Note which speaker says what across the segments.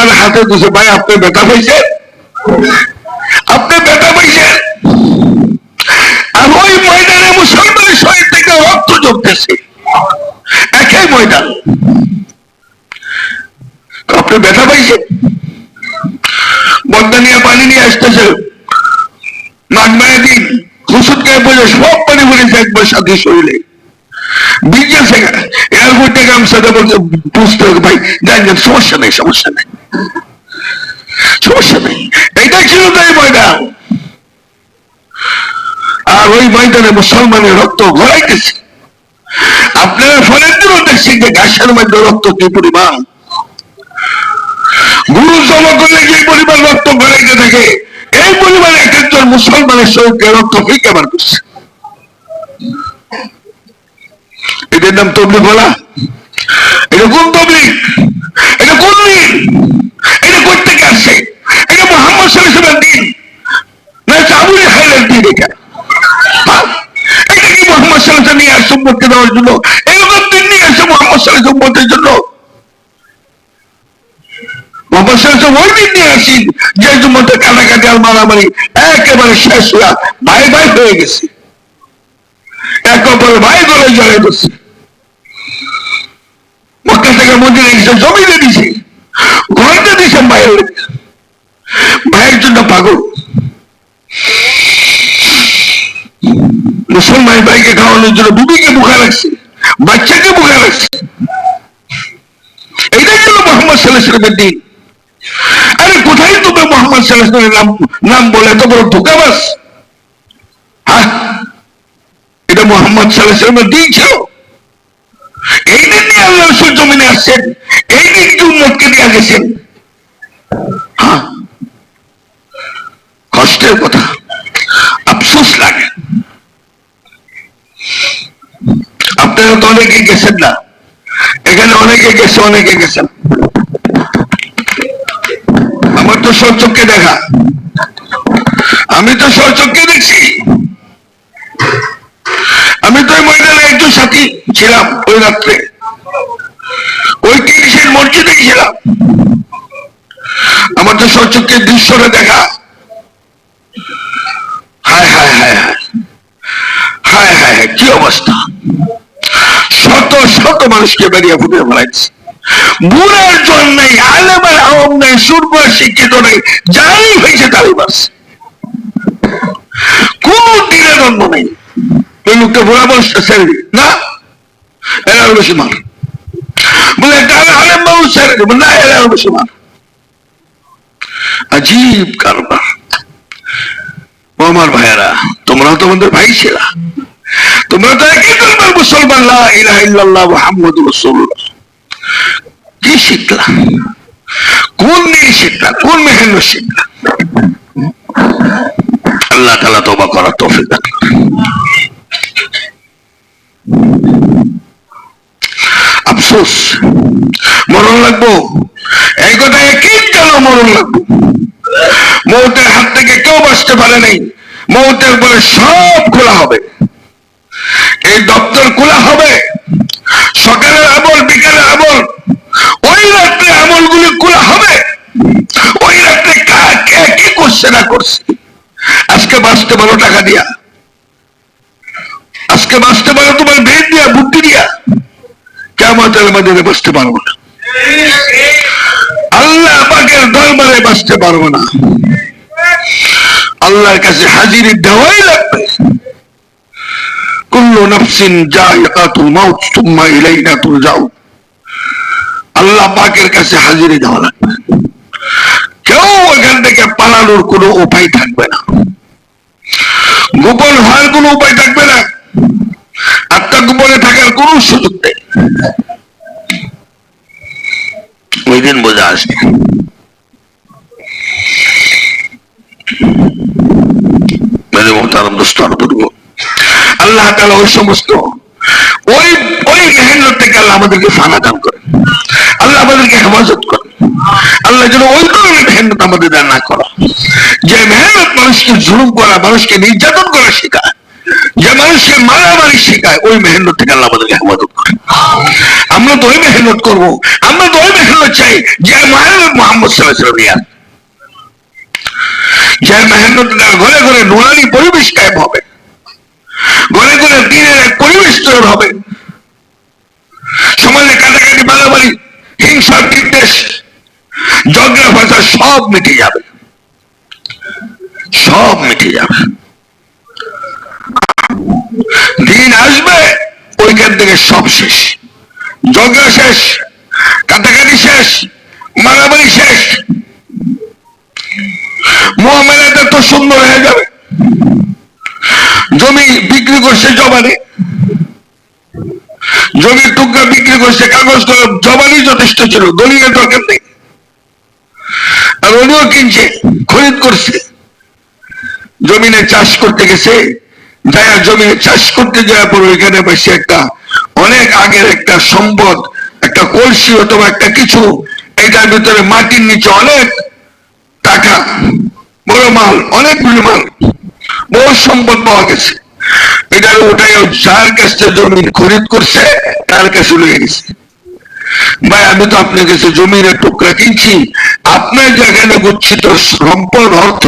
Speaker 1: তার হাতে দিছে ভাই, আপনি বেটা পাইছেন আপনি বেটা পাইছেন আর ওই ময়দানে মুসলমানের শরীর থেকে রক্ত জমতেছে। একই ময়দান। আপনি ব্যথা পাইছেন বন্দা নিয়ে পানি নিয়ে আসতেছে। নাক মায়ে দিন ওষুধ গায়ে পড়ে সব পানি পড়েছে একবার সাথে শরীরে। এয়ারপোর্ট থেকে আমি সাথে বলতে বুঝতে হবে ভাই যান সমস্যা নেই সমস্যা নেই। সমস্যা নেই এইটাই ছিল তাই ময়দান আর ওই ময়দানে মুসলমানের রক্ত ঘোরাইতেছে। আপনারা ফলের জন্য দেখছেন যে গাছের মধ্যে রক্ত কি পরিমাণ? গুরু জমা যে পরিমাণ রক্ত ঘোরাইতে থাকে, এই পরিমাণ এক একজন মুসলমানের শরীরকে রক্ত ফিকে বার করছে? এটার নাম তবলিক বলা। এটা কোন তবলিক এটা কোন দিন এটা কোথ থেকে আসছে এটা মোহাম্মদ সাল্লামের দিন না চাবুরি খাইলের দিন এটা হ্যাঁ? এটা কি মোহাম্মদ সাল্লাহ নিয়ে আসছে উম্মতকে দেওয়ার জন্য এরকম দিন নিয়ে আসছে মোহাম্মদ সাল্লাহ উম্মতের জন্য দিন নিয়ে আসি যে উম্মতের কাটাকাটি আর মারামারি একেবারে শেষ হইয়া ভাই ভাই হয়ে গেছে। এক অপর ভাই গলে জড়ে বসছে মক্কা থেকে মন্দিরে এসে জমিনে দিছে। ঘরটা দিছে ভাইয়ের ভাইয়ের জন্য পাগল। মুসলমান ভাইকে খাওয়ানোর জন্য বিবিকে বুকা রাখছে, বাচ্চাকে বুকা রাখছে। এটাই ছিল মোহাম্মদ সাল্লাহ সাল্লামের দিন। আরে কোথায় তুমি মোহাম্মদ সাল্লাহ নাম নাম বলে? তো বড় ধোকাবাস হ্যাঁ? এটা মোহাম্মদ সাল্লাহ সাল্লামের দিন ছিল। এই দিন নিয়ে আল্লাহ রসুল জমিনে আসছেন। এই দিন কি উম্মতকে দিয়ে গেছেন? হ্যাঁ? কষ্টের কথা। আফসোস লাগে। আপনারা তো অনেকে গেছেন না। এখানে অনেকে গেছে অনেকে গেছেন। আমার তো সচক্ষে দেখা। আমি তো সচক্ষে দেখছি। আমি তো ময়দানে একজন সাথী ছিলাম ওই রাত্রে। ওই তিরিশের মসজিদে ছিলাম আমার তো সচক্ষে দৃশ্যটা দেখা। হায় হায় হায় হায়। হায় হায় হায়, কি অবস্থা? শত শত মানুষকে বেরিয়ে ফুটে ফেলাইছে বুড়ার জন আলেমের আওয়াম নেই শিক্ষিত নেই হয়েছে তারই বাস। কোন দিনের জন্ম নেই। লোকটা বুড়া না, এরা হলো বলে আলেম মানুষ ছেড়ে না, এরা হলো আজীব কারবার। আমার ভাইয়েরা তোমরাও তো আমাদের ভাই ছিলা। তোমরা তো একই মুসলমান। ইলাহা ইল্লাল্লাহ মুহাম্মাদুর রাসূলুল্লাহ। কি শিখলা? কোন দিন শিখলা? কোন মেহেন্দ্র শিখলা? আল্লাহ তাআলা তওবা করার তৌফিক আফসোস, মরণ লাগবো? এই কথা একই কেন মরণ লাগবো। মৌতের হাত থেকে কেউ বাঁচতে পারে নাই। মৌতের বলে সব খোলা হবে। এই দপ্তর খোলা হবে। সকালের আমল বিকালের আমল ওই রাত্রে আমলগুলি খোলা হবে। ওই রাত্রে কার কে করছে না করছে? আজকে বাঁচতে পারো টাকা দিয়া। আজকে বাঁচতে পারো তোমার বেদ দিয়া, বুদ্ধি দিয়া। কেমতের মধ্যে বাঁচতে পারব না। আল্লাহ পাকের দরবারে বাঁচতে পারব না। আল্লাহর কাছে হাজিরি দেওয়াই লাগবে। কুল্লু নাফসিন জায়গাতুল মাউত, সুম্মা ইলাইনা তুরজাউ আল্লাহ পাকের কাছে হাজিরে যাওয়া লাগবে। কেউ ওইখান থেকে পালানোর কোনো উপায় থাকবে না। গোপন হওয়ার কোনো উপায় থাকবে না। আত্মা গোপনে থাকার কোনো সুযোগ নেই। ওই দিন বোঝা আসে আল্লাহ তালা ওই সমস্ত, ওই ওই মেহেন্দ্র থেকে আল্লাহ আমাদেরকে ফানা দান করে আল্লাহ আমাদেরকে হেফাজত করেন আল্লাহ যেন ওই ধরনের মেহনত আমাদের না করা। যে মেহনত মানুষকে জুলুম করা, মানুষকে নির্যাতন করা শেখায়, যে মানুষকে মারামারি শেখায়, ওই মেহনত থেকে আল্লাহ আমাদেরকে হেফাজত করেন আমরা তো ওই মেহনত করব। আমরা তো ওই মেহনত চাই যে মেহনত মোহাম্মদ সাল্লাহ যে মেহনত ঘরে ঘরে নুরানি পরিবেশ কায়েম হবে। ঘরে ঘরে দিনের এক পরিবেশ তৈরি হবে। সমাজে কাটাকাটি মারামারি হিংসা বিদ্বেষ ঝগড়া ভাষা সব মিটে যাবে। সব মিটে যাবে। দিন আসবে, ওইখান থেকে সব শেষ। ঝগড়া শেষ, কাটাকাটি শেষ, মারামারি শেষ। মোহামেলাটা তো সুন্দর হয়ে যাবে। জমি বিক্রি করছে জবানে। জমির টুকরা বিক্রি করছে কাগজ করে জবানই যথেষ্ট ছিল দলিলের দরকার নেই আর উনিও কিনছে, খরিদ করছে। জমিনে চাষ করতে গেছে যারা জমিনে চাষ করতে যাওয়ার পর ওইখানে বসে একটা অনেক আগের একটা সম্পদ, একটা কলসি অথবা একটা কিছু, এটার ভিতরে মাটির নিচে অনেক টাকা, বড় মাল অনেকগুলি মাল, বহু সম্পদ পাওয়া গেছে। এটার ওটাই যার কাছে জমি খরিদ করছে, তার কাছে গেছে। ভাই, আমি তো আপনার কাছে জমির টুকরা কিনছি, আপনার সম্পদ, অর্থ,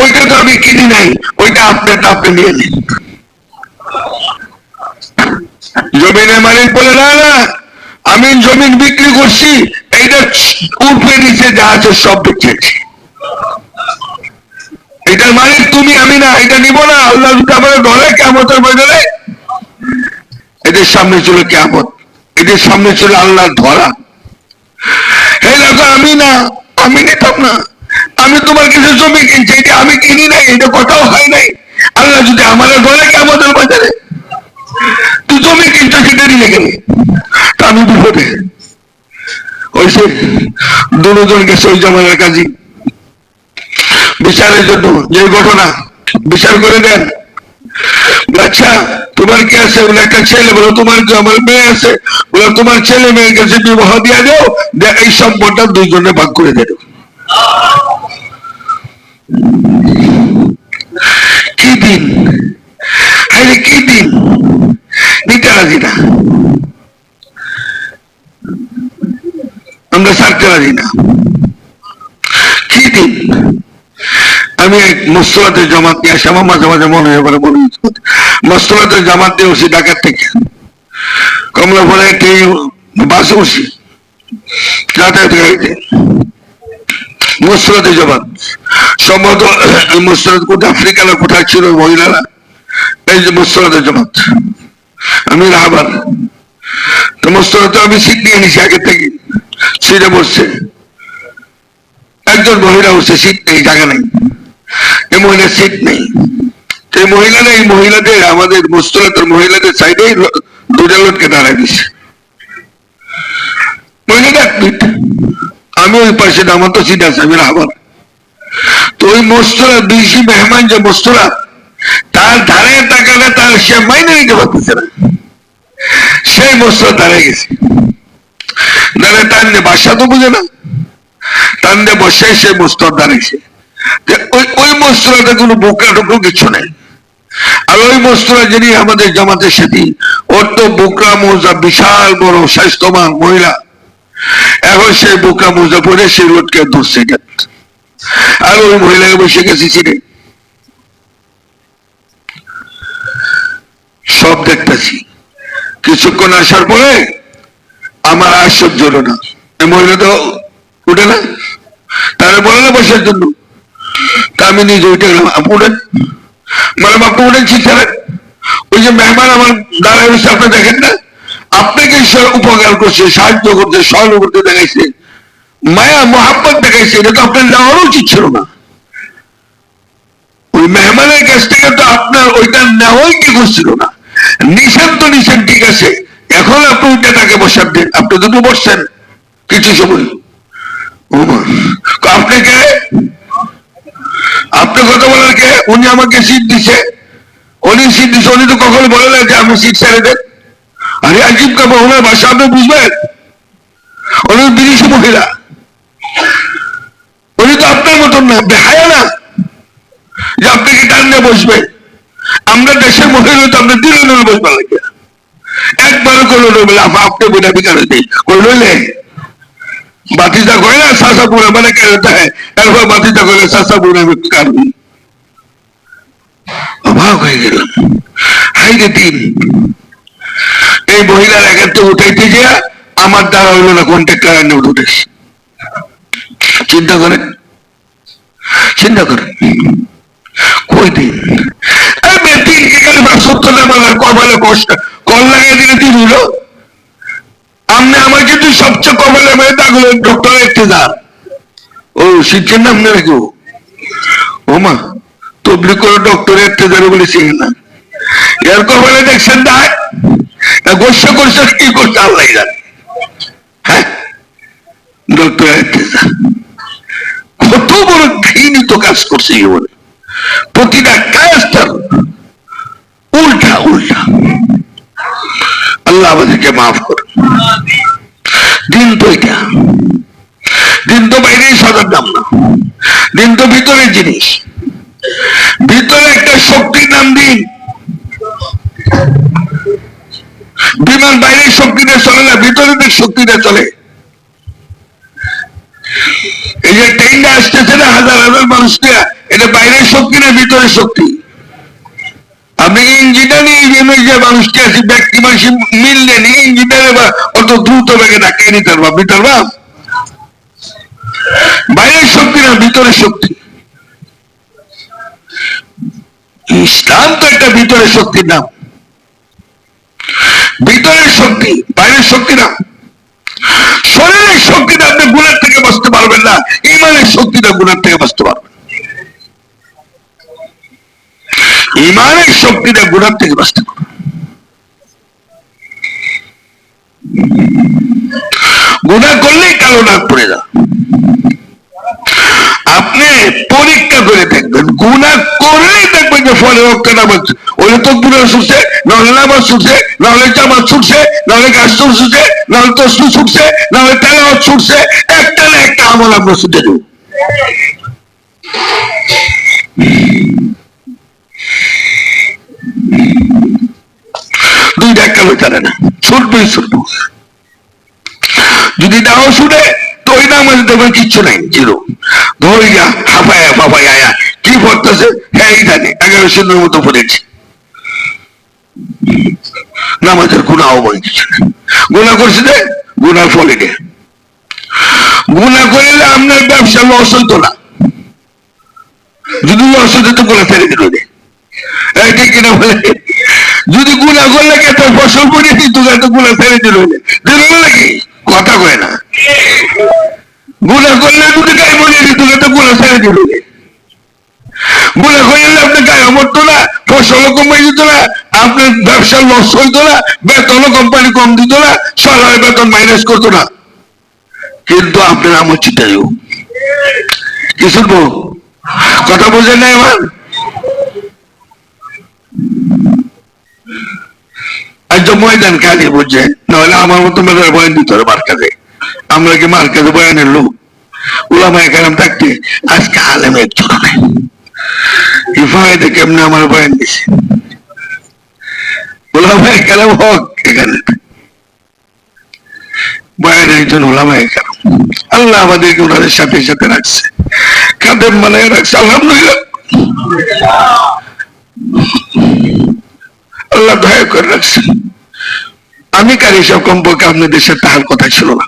Speaker 1: ওইটা তো আমি কিনি নাই, ওইটা আপনারটা আপনি নিয়ে নিন। জমিনের মালিক বলে, না না, আমি জমিন বিক্রি করছি, এইটা উঠবে নিচে, যা আছে সব বেচেছি এটার মালিক তুমি, আমি না, এটা নিব না। আল্লাহ যদি আমাদের ধরে কেমতের বদলে এদের সামনে ছিল কেমত এদের সামনে ছিল আল্লাহর ধরা। হে আমি না, আমি নিতাম না। আমি তোমার কিছু জমি কিনছি, এটা আমি কিনি নাই, এটা কথাও হয় নাই। আল্লাহ যদি আমাদের ধরে কেমতের বাজারে তুই জমি কিনছো, সেটা নিয়ে গেলে। আমি বিপদে ওই সে দুজন গেছে ওই জমানের কাজী। বিচারের জন্য যে ঘটনা, বিচার করে দেন। আচ্ছা তোমার কি আছে? বলে, একটা ছেলে, বলো, তোমার আমার মেয়ে আছে, বলে, তোমার ছেলে মেয়ের কাছে বিবাহ দিয়ে দেও এই সম্পদটা দুইজনে ভাগ করে দেব। কি দিন? আরে, কি দিন? নিতে রাজি না। আমরা ছাড়তে রাজি না। কি দিন? আমি এক মুস্তলাতের জামাত নিয়ে আসি, আমার মাঝে মাঝে মনে হয় বলে মনে মুস্তলাতের জামাত দিয়ে বসি ঢাকার থেকে। কমলা পরে একটি বাসে বসি, যাতায়াত গাড়িতে মুস্তলাতের জামাত। সম্ভবত মুস্তলাত কোথায়? আফ্রিকার কোথায় ছিল মহিলারা? এই যে মুস্তলাতের জামাত। আমি রাহাবার। তো মুস্তলাতে আমি সিট নিয়ে নিছি আগে থেকে। সিটে বসছে। একজন মহিলা হচ্ছে সিট নেই, জায়গা নেই। এই মহিলার সিট নেই। তো এই মহিলারা এই মহিলাদের, আমাদের মুস্তলাতের মহিলাদের সাইডেই দুটা লোককে দাঁড়ায় দিছে। মহিলাটা আমি ওই পাশে আমার তো সিট আছে, আমি রাখবার তো ওই মস্তরা বেশি মেহমান যে মস্তরা তার ধারে টাকাটা তার সে মাইনে নিতে পারতেছে না। সেই মস্তরা দাঁড়িয়ে গেছে। দাঁড়ায় তার বাসা তো বুঝে না। তার বসে সে মস্তর দাঁড়িয়েছে ওই ওই মস্তরাতে কোনো বোকা কিছু নেই। আর ওই মস্তরা যিনি আমাদের ওর তো মোজা বিশাল বড় স্বাস্থ্যবান মহিলা। এখন সেই বোকরা মোজা পরে লোককে ধরছে আর ওই মহিলাকে বসে চিনে। সব দেখতেছি। কিছুক্ষণ আসার পরে আমার সহ্য হলো না। মহিলা তো উঠে না। তারা বলে না বসার জন্য। আমি নিজে উঠে গেলাম আপনি উঠেন ম্যাডাম আপনি উঠেন শিক্ষারেন ওই যে মেহমান আমার দাঁড়ায় বসে আপনি দেখেন না? আপনাকে ঈশ্বর উপকার করছে সাহায্য করছে সহানুভূতি দেখাইছে মায়া মোহাম্মত দেখাইছে এটা তো আপনার নেওয়ার উচিত ছিল না। ওই মেহমানের কাছ থেকে তো আপনার ওইটা নেওয়াই কি করছিল না। নিষেধ তো নিষেধ ঠিক আছে। এখন আপনি ওইটা তাকে বসার দেন। আপনি দুটো বসছেন কিছু সময়। ওমা, আপনি কে আপনি কথা বলার কে উনি আমাকে সিট দিছে। উনি সিট দিচ্ছে উনি তো কখনো বলে না যে আপনি সিট ছেড়ে দেন আরে আজিব কাবা ওনার ভাষা আপনি বুঝবেন? উনি বিদেশি মহিলা। উনি তো আপনার মতন না বেহায়া না। যে আপনাকে টান নিয়ে বসবে। আমরা দেশের মহিলা তো আমরা দিলে নলে বসবার লাগে একবার করল না বলে আপা আপনি বোঝা বিকারে দিই কই লইলে বাতিজা কয় না, সাসা পুরা মানে কেন হ্যাঁ এরপর বাতিজা কইলে সাসা পুরা কারণ। অবাক হয়ে গেলাম হাই রে দিন এই মহিলার একাত্তে উঠাইতে যে আমার দ্বারা হইল না কন্ট্যাক্ট কারণে উঠে চিন্তা করেন? চিন্তা করেন? কই দিন কল আপনি আমার সবচেয়ে ডক্টর ও শিখছেন না আপনারা কেউ? মা। তবলি করে ডক্টর একটু যাবে বলে না। এর কপালে দেখছেন না? গোস্ব করছে, কি করছে? আল্লাহ জানে। হ্যাঁ? ডক্টর একটু কত বড় ঘৃণিত কাজ করছে জীবনে। প্রতিটা কাজ তার উল্টা উল্টা। আল্লাহ আমাদেরকে মাফ করুন। দিন তো এটা। দিন তো বাইরেই সাদার দাম না। দিন তো ভিতরের জিনিস। ভিতরে একটা শক্তির নাম দিন। বিমান বাইরের শক্তিতে চলে না, ভিতরে শক্তিতে চলে। এই যে ট্রেনটা আসতেছে না, হাজার হাজার মানুষকে এটা বাইরের শক্তি না ভিতরের শক্তি? আপনি ইঞ্জিনিয়ারিং ইঞ্জিনিয়ার যে মানুষকে আছে, ব্যক্তি মানুষ মিললে নি ইঞ্জিনিয়ারে বা অত দ্রুত বেগে ডাকিয়ে নিতে পারবা ভিতর বাইরের শক্তি না, ভিতরের শক্তি? ইসলাম তো একটা ভিতরের শক্তির নাম। ভিতরের শক্তি, বাইরের শক্তি না। শরীরের শক্তিটা আপনি গুণের থেকে বাঁচতে পারবেন না, ইমানের শক্তিটা গুণের থেকে বাঁচতে পারবেন ইমানের শক্তিটা গুণার থেকে বাঁচতে পারবেন গুণা করলেই কালো নাক পড়ে যা আপনি পরীক্ষা করে দেখবেন গুণা করলেই দেখবেন যে ফলে রক্ত নামাজ ওই তো ছুটছে, নাহলে নামাজ ছুটছে, নাহলে জামাত ছুটছে, নাহলে গাছ ছুটছে, নাহলে তসলু ছুটছে, নাহলে তেলাওয়াত ছুটছে। একটা না একটা আমল আমরা ছুটে দেব। দুইটা কালো জানে না, ছুটবেই ছুটবো। যদি নাও শুনে তো ওই নামাজ দেবেন কিচ্ছু নাই, জিরো। ধরে যা হাফায়া ফাফায়া কি পড়তেছে? হ্যাঁ এই জানে এগারো শূন্যের মতো পড়েছে নামাজের গুণা অবয় কিছু গুণা করছে যে গুণার ফলে নে। গুণা করলে আপনার ব্যবসা লস হইতো না। যদি লস হইতো তো গুণা ফেলে দিল রে ঠিক কিনা বলে? যদি গুণা করলে কেটে ফসল করে দিত এত গুণা ফেলে দিল দিল নাকি কথা কয় না। গুণা করলে দুটি গায়ে মনে দিত এত গুণা ছেড়ে দিল করলে আপনি গায়ে মরতো না ফসল কমে দিত না, আপনার ব্যবসা লস হইতো না বেতন কোম্পানি কম দিত না সরকারি বেতন মাইনাস করতো না। কিন্তু আপনার আমার চিন্তাই কি শুনব কথা বোঝেন না এবার ময়দান কাজে বুঝছে নাহলে আমার মতো মেয়েদের বয়ান দিতে হবে মার আমরা কি মার কাজে বয়ানের লোক? ওলামা এখানে থাকতে আজকে আলেম একজন নেই কেমনে আমার বয়ান দিছে এখানে বয়ান একজন আল্লাহ আমাদেরকে ওনাদের সাথে সাথে রাখছে কাদের মানে রাখছে আলহামদুলিল্লাহ আল্লাহ দয়া করে রাখছে আমি কারি সব কমপক্ষে আপনাদের সাথে তাহার কথা ছিল না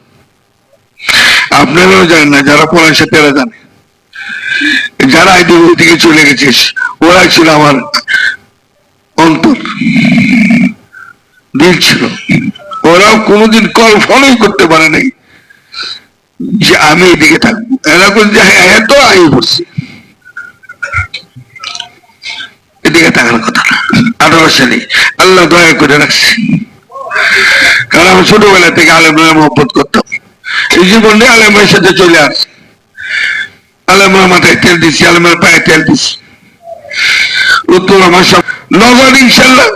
Speaker 1: আপনারাও জানেন না যারা পড়াশা তারা জানে যারা এদিকে ওদিকে চলে গেছিস ওরা ছিল আমার অন্তর। দিল ছিল। ওরাও কোনোদিন কল্পনাই করতে পারে নাই যে আমি এদিকে থাকব। এরা করছে এত আই পড়ছি। এদিকে থাকার কথা না। আঠারো সালে আল্লাহ দয়া করে রাখছে। কারণ আমি ছোটবেলা থেকে আলেমরা মহব্বত করতাম। এই জীবনে আলেমের সাথে চলে আসছে। আলেমের মাথায় তেল দিছি আলেমের পায়ে তেল দিছি। উত্তর আমার সব নগদ ইনশাল্লাহ।